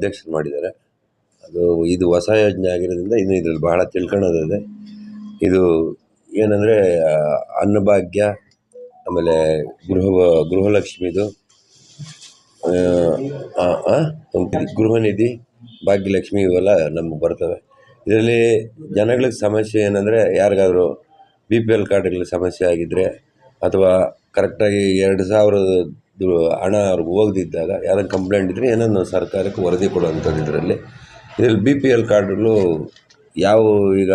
ಅಧ್ಯಕ್ಷರು ಮಾಡಿದ್ದಾರೆ. ಅದು ಇದು ಹೊಸ ಯೋಜನೆ ಆಗಿರೋದ್ರಿಂದ ಇನ್ನು ಇದರಲ್ಲಿ ಬಹಳ ತಿಳ್ಕೊಳ್ಳೋದಿದೆ ಇದು ಏನಂದರೆ ಅನ್ನಭಾಗ್ಯ, ಆಮೇಲೆ ಗೃಹ, ಗೃಹಲಕ್ಷ್ಮಿದು ಗೃಹನಿಧಿ, ಭಾಗ್ಯಲಕ್ಷ್ಮಿ ಇವೆಲ್ಲ ನಮ್ಗೆ ಬರ್ತವೆ. ಇದರಲ್ಲಿ ಜನಗಳಿಗೆ ಸಮಸ್ಯೆ ಏನಂದರೆ, ಯಾರಿಗಾದರೂ ಬಿ ಪಿ ಎಲ್ ಕಾರ್ಡ್ಗಳ ಸಮಸ್ಯೆ ಆಗಿದ್ದರೆ ಅಥವಾ ಕರೆಕ್ಟಾಗಿ ಎರಡು ಸಾವಿರದ್ದು ಹಣ ಅವ್ರಿಗೆ ಹೋಗದಿದ್ದಾಗ ಯಾರಾದ್ರು ಕಂಪ್ಲೇಂಟ್ ಇದ್ದರೆ ಏನನ್ನು ಸರ್ಕಾರಕ್ಕೆ ವರದಿ ಕೊಡುವಂಥದ್ದು ಇದರಲ್ಲಿ. ಇದರಲ್ಲಿ ಬಿ ಪಿ ಎಲ್ ಕಾರ್ಡ್ಗಳು ಯಾವ ಈಗ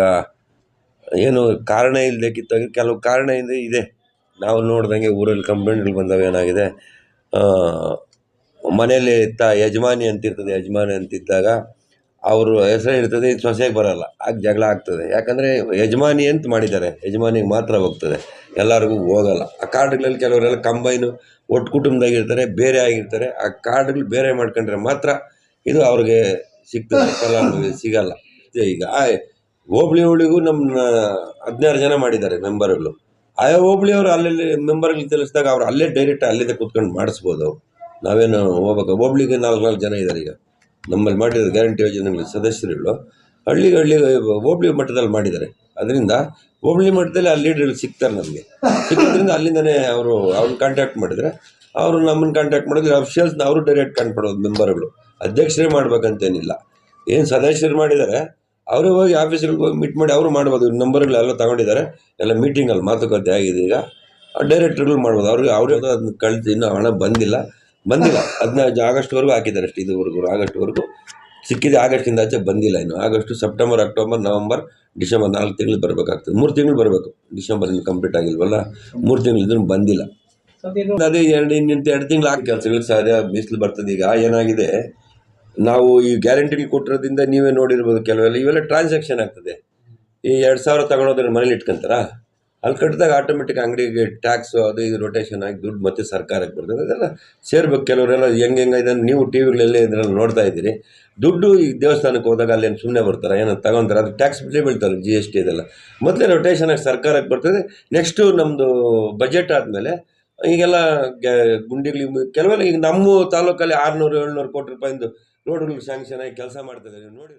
ಏನು ಕಾರಣ ಇಲ್ಲದೆ ಕಿತ್ತಾಗ ಕೆಲವು ಕಾರಣ ಇದೆ ಇದೆ. ನಾವು ನೋಡ್ದಂಗೆ ಊರಲ್ಲಿ ಕಂಪ್ಲೇಂಟ್ಗಳು ಬಂದಾವ, ಏನಾಗಿದೆ? ಮನೆಯಲ್ಲಿ ತ ಯಜಮಾನಿ ಅಂತಿರ್ತದೆ, ಯಜಮಾನಿ ಅಂತಿದ್ದಾಗ ಅವರು ಹೆಸರು ಇರ್ತದೆ ಇದು ಸೊಸೆಗೆ ಬರೋಲ್ಲ. ಆಗ ಜಗಳ ಆಗ್ತದೆ. ಯಾಕಂದರೆ ಯಜಮಾನಿ ಅಂತ ಮಾಡಿದ್ದಾರೆ? ಯಜಮಾನಿಗೆ ಮಾತ್ರ ಹೋಗ್ತದೆ. ಎಲ್ಲರಿಗೂ ಹೋಗಲ್ಲ. ಆ ಕಾರ್ಡ್ಗಳಲ್ಲಿ ಕೆಲವರೆಲ್ಲ ಕಂಬೈನು ಒಟ್ಟು ಕುಟುಂಬದಾಗಿರ್ತಾರೆ, ಬೇರೆ ಆಗಿರ್ತಾರೆ. ಆ ಕಾರ್ಡ್ಗಳು ಬೇರೆ ಮಾಡ್ಕೊಂಡ್ರೆ ಮಾತ್ರ ಇದು ಅವ್ರಿಗೆ ಸಿಗ್ತದೆ. ಫಲಾನುಭವಿ ಸಿಗಲ್ಲ. ಈಗ ಹೋಬ್ಳಿ ಹೋಳಿಗೂ ನಮ್ಮ ಹದಿನಾರು ಜನ ಮಾಡಿದ್ದಾರೆ ಮೆಂಬರ್ಗಳು. ಆಯಾ ಹೋಬಳಿಯವರು ಅಲ್ಲಲ್ಲಿ ಮೆಂಬರ್ಗಳು ತಿಳಿಸಿದಾಗ ಅವ್ರು ಅಲ್ಲೇ ಡೈರೆಕ್ಟ್ ಅಲ್ಲಿಂದ ಕೂತ್ಕೊಂಡು ಮಾಡಿಸ್ಬೋದು. ನಾವೇನು ಹೋಗ್ಬೇಕು? ಹೋಬ್ಳಿಗೆ ನಾಲ್ಕು ನಾಲ್ಕು ಜನ ಇದ್ದಾರೆ ಈಗ. ನಮ್ಮಲ್ಲಿ ಮಾಡಿರೋ ಗ್ಯಾರಂಟಿ ಯೋಜನೆಗಳ ಸದಸ್ಯರುಗಳು ಹಳ್ಳಿ ಹಳ್ಳಿ ಹೋಬಳಿ ಮಟ್ಟದಲ್ಲಿ ಮಾಡಿದ್ದಾರೆ. ಅದರಿಂದ ಹೋಬಳಿ ಮಟ್ಟದಲ್ಲಿ ಆ ಲೀಡ್ರ್ಗಳು ಸಿಗ್ತಾರೆ ನಮಗೆ. ಸಿಕ್ಕೋದ್ರಿಂದ ಅಲ್ಲಿಂದನೇ ಅವರು, ಅವ್ರನ್ನ ಕಾಂಟ್ಯಾಕ್ಟ್ ಮಾಡಿದರೆ ಅವರು ನಮ್ಮನ್ನು ಕಾಂಟ್ಯಾಕ್ಟ್ ಮಾಡಿದ್ರೆ ಅಫಿಷಿಯಲ್ಸ್ನ ಅವರು ಡೈರೆಕ್ಟ್ ಕಾಣ್ಪಡೋದು ಮೆಂಬರ್ಗಳು. ಅಧ್ಯಕ್ಷರೇ ಮಾಡ್ಬೇಕಂತೇನಿಲ್ಲ. ಏನು ಸದಸ್ಯರು ಮಾಡಿದ್ದಾರೆ, ಅವರೇ ಹೋಗಿ ಆಫೀಸರ್ಗೆ ಹೋಗಿ ಮೀಟ್ ಮಾಡಿ ಅವರು ಮಾಡ್ಬೋದು. ನಂಬರ್ಗಳೆಲ್ಲ ತಗೊಂಡಿದ್ದಾರೆ. ಎಲ್ಲ ಮೀಟಿಂಗಲ್ಲಿ ಮಾತುಕತೆ ಆಗಿದೆ ಈಗ. ಡೈರೆಕ್ಟ್ರುಗಳು ಮಾಡ್ಬೋದು. ಅವ್ರಿಗೆ ಅವ್ರು ಅದನ್ನ ಕಳಿಸಿ, ಇನ್ನೂ ಹಣ ಬಂದಿಲ್ಲ. ಬಂದಿಲ್ಲ. ಹದಿನೈದು ಆಗಸ್ಟ್ವರೆಗೂ ಹಾಕಿದ್ದಾರೆ ಅಷ್ಟು, ಇದುವರೆಗೂ, ಆಗಸ್ಟ್ವರೆಗೂ. ಸಿಕ್ಕಿದೆ ಆಗಸ್ಟಿಂದ ಆಚೆ ಬಂದಿಲ್ಲ ಇನ್ನು. August, September, October, November, December ನಾಲ್ಕು ತಿಂಗಳು ಬರಬೇಕಾಗ್ತದೆ. ಮೂರು ತಿಂಗಳು ಬರಬೇಕು. ಡಿಸೆಂಬರ್ ಇನ್ನು ಕಂಪ್ಲೀಟ್ ಆಗಿಲ್ವಲ್ಲ? ಮೂರು ತಿಂಗಳು ಇದ್ರೂ ಬಂದಿಲ್ಲ. ಅದೇ ಎರಡು ಇನ್ನಿಂತ ಎರಡು ತಿಂಗಳು ಆಗಿ ಕೆಲಸಗಳು ಸಾಧ್ಯ, ಬಿಸಿಲು ಬರ್ತದೆ. ಈಗ ಏನಾಗಿದೆ? ನಾವು ಈ ಗ್ಯಾರಂಟಿಗಳು ಕೊಟ್ಟಿರೋದ್ರಿಂದ ನೀವೇ ನೋಡಿರ್ಬೋದು ಕೆಲವೆಲ್ಲ. ಇವೆಲ್ಲ ಟ್ರಾನ್ಸಾಕ್ಷನ್ ಆಗ್ತದೆ. ಈ ಎರಡು ಸಾವಿರ ತಗೊಂಡೋದ್ರೆ ಮನೇಲಿ ಇಟ್ಕೊಂತಾರ? ಅಲ್ಲಿ ಕಟ್ಟಿದಾಗ ಆಟೋಮೆಟಿಕ್ ಅಂಗಡಿಗೆ ಟ್ಯಾಕ್ಸು ಅದು ಇದು ರೊಟೇಷನ್ ಆಗಿ ದುಡ್ಡು ಮತ್ತೆ ಸರ್ಕಾರಕ್ಕೆ ಬರ್ತದೆ. ಅದೆಲ್ಲ ಸೇರ್ಬೇಕು. ಕೆಲವರೆಲ್ಲ ಹೆಂಗೆ ಹೆಂಗೆ ಇದನ್ನು ನೀವು ಟಿ ವಿಗಳಲ್ಲೇ ಇದರಲ್ಲಿ ನೋಡ್ತಾ ಇದ್ದೀರಿ. ದುಡ್ಡು ಈ ದೇವಸ್ಥಾನಕ್ಕೆ ಹೋದಾಗ ಅಲ್ಲೇನು ಸುಮ್ಮನೆ ಬರ್ತಾರೆ? ಏನೋ ತಗೊಂತಾರೆ. ಅದು ಟ್ಯಾಕ್ಸ್ ಬಿಟ್ಟೇ ಬೀಳ್ತಾರೆ ಜಿ ಎಸ್ ಟಿ ಇದೆಲ್ಲ. ಮೊದಲೇ ರೊಟೇಷನ್ ಆಗಿ ಸರ್ಕಾರಕ್ಕೆ ಬರ್ತದೆ. ನೆಕ್ಸ್ಟು ನಮ್ಮದು ಬಜೆಟ್ ಆದಮೇಲೆ ಈಗೆಲ್ಲ ಗುಂಡಿಗಳಿಗೆ ಗುಂಡಿಗಳು ಕೆಲವೆಲ್ಲ ಈಗ ನಮ್ಮ ತಾಲೂಕಲ್ಲಿ ಆರುನೂರು ಏಳ್ನೂರು ಕೋಟಿ ರೂಪಾಯಿಂದು ರೋಡ್ಗಳು ಸ್ಯಾಂಕ್ಷನ್ ಆಗಿ ಕೆಲಸ ಮಾಡ್ತಿದ್ದಾರೆ ನೋಡಿ